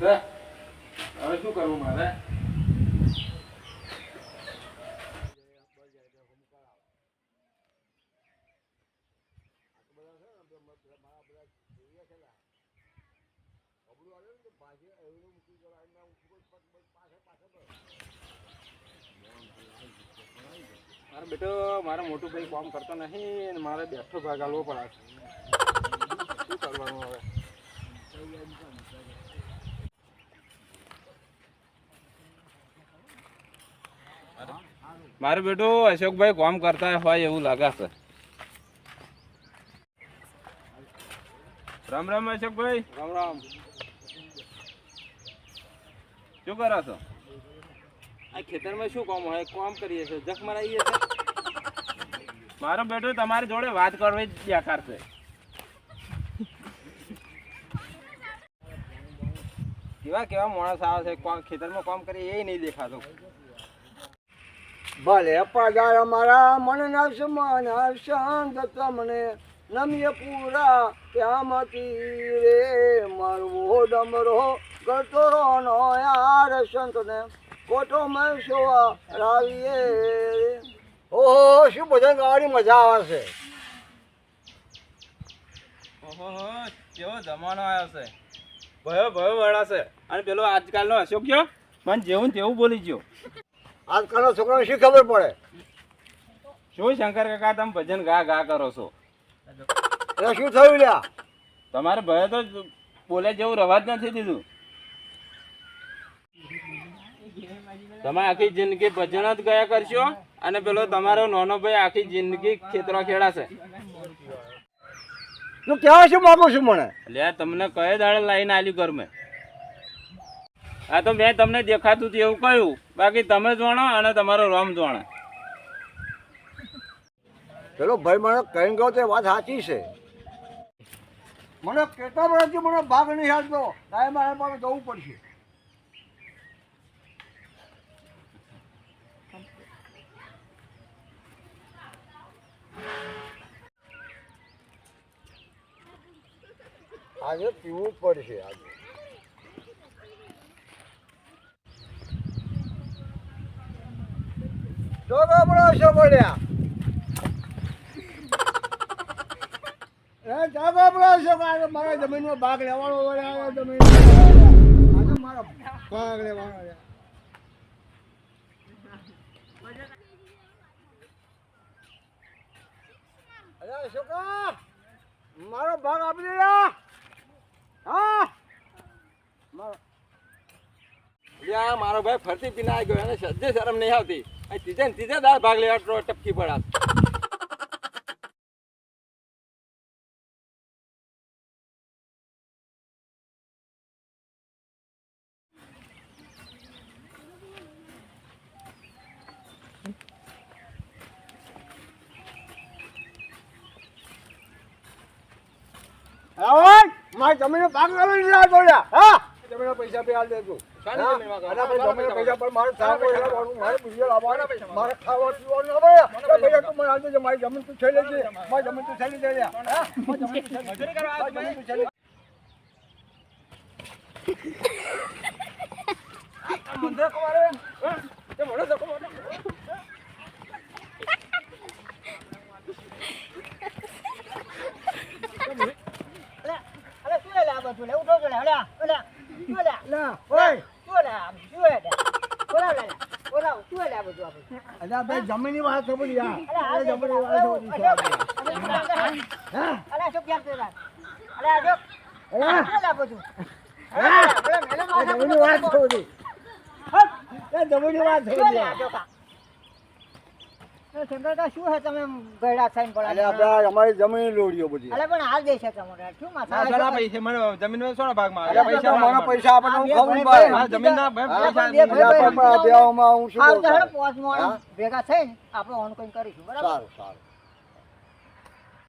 છે. હવે શું કરવું મારે? મારો બેટો, મારો મોટું ભાઈ કામ કરતો નહીં મારે બેઠો ભાગ આલવો પડે. શું કરવાનું હવે? મારું બેટું અશોકભાઈ કામ કરતા હોય એવું લાગે છે. રામ રામ અશોકભાઈ. રામ રામ. શું કરો છો? આ ખેતરમાં શું કામ હોય? કામ કરીએ છીએ. જખ મરાઈએ છીએ. મારો બેટો તમારી જોડે વાત કરવી જ બેકાર છે. કેવા કેવા માણસ આવે છે? ખેતરમાં કામ કરીએ એ નહીં દેખાતો. ભલે પગાર અમારા મન ના મન શાંત તમને નમ્ય પૂરા ત્યાંમાંથી રે. મરવો ડમરો કરતો નો યાર સંતને કોઠો મેં શોવા રાવીએ ઓહો, શું ભજન ગાવાની મજા આવે છે? ઓહો, કેવો જમાનો આવ્યો છે. ભયો ભયો વાળા છે. અને પેલો આજકાલનો અશોક ગયો? મને જેવું તેવું બોલી ગયો. આજકાલના છોકરાને શી ખબર પડે? શું શંકર કાકા તમે ભજન ગા ગા કરો છો? એટલે શું થયું લ્યા? તમારે ભય તો બોલે જેવું રવા જ નથી દીધું. તમે આખી જિંદગી ભજન જ ગયા કરશો? અને પેલો તમારો નાનો ભાઈ આખી જિંદગી ખેતરો ખેડાશે. તું કહેવા શું માગું છું મને? એટલે તમને કયો દાડે લાઈન આવ્યું ઘર મેં? આ તો મેં તમને દેખાતું હતું એવું કહ્યું. બાકી તમે જાણો અને તમારો રોમ જાણે. ચલો ભાઈ મને કહી ગયો તે વાત સાચી છે. મને કેટલા વર્ષથી મને ભાગ નહીં હાલતો તારે મારે પણ જવું પડશે. આજે પીવું પડશે આજે. તો ગભરો છો બોલ્યા એ જાગો બોલો છો આજે મારા જમીનમાં ભાગ લેવાનો વળે આવ્યો જમીન આજે મારો ભાગ લેવાનો. અરે છોકરા મારો ભાગ આપી દે યાર. હા? મારો મારો ભાઈ ફરતી પીને આવી ગયો, એને સજ્જે શરમ નહીં આવતી. ત્રીજે ને દાળ ભાગ લેવા ટપકી પડા મારી જમીનનો ભાગ લેવા હા? જમીનના પૈસા બી હાલ દેજો. પૈસા પર મારે મારા પૂછ્યા લાવવાનું, મારે. ખાવા પીવાનું તું મને હાલ દેજે, મારી જમીન તું છે મારી જમીન તું મારી. જમીન જમીન. મંદિર કમારે. અરે લા, ઓય, શું આમ શું લે બોલાવ લે બોલાવ શું લે આ બધું આપણે જમીનની વાત ખબર યાર. એ વાત ખબર હા? અલ્યા શું ક્યાં જો બધું હા? મેલે વાત ખબર છે. જમીનની વાત ખબર શું છે. લે આ જો કા શંકરકા શું છે તમે ગયડા થઈને અલ્યા પડ્યા આપણે અમારી જમીન લોડીઓ બધી. અલે પણ હાલ દે તમારે. શું માથા શાના પૈસે મને જમીન સોના ભાગમાં અલ્યા પૈસા મારા પૈસા હું ખાવું ભાઈ. પૈસા શું ભેગા થઈને આપણે ઓન કોઈ કરીશું બરાબર? સારું સારું.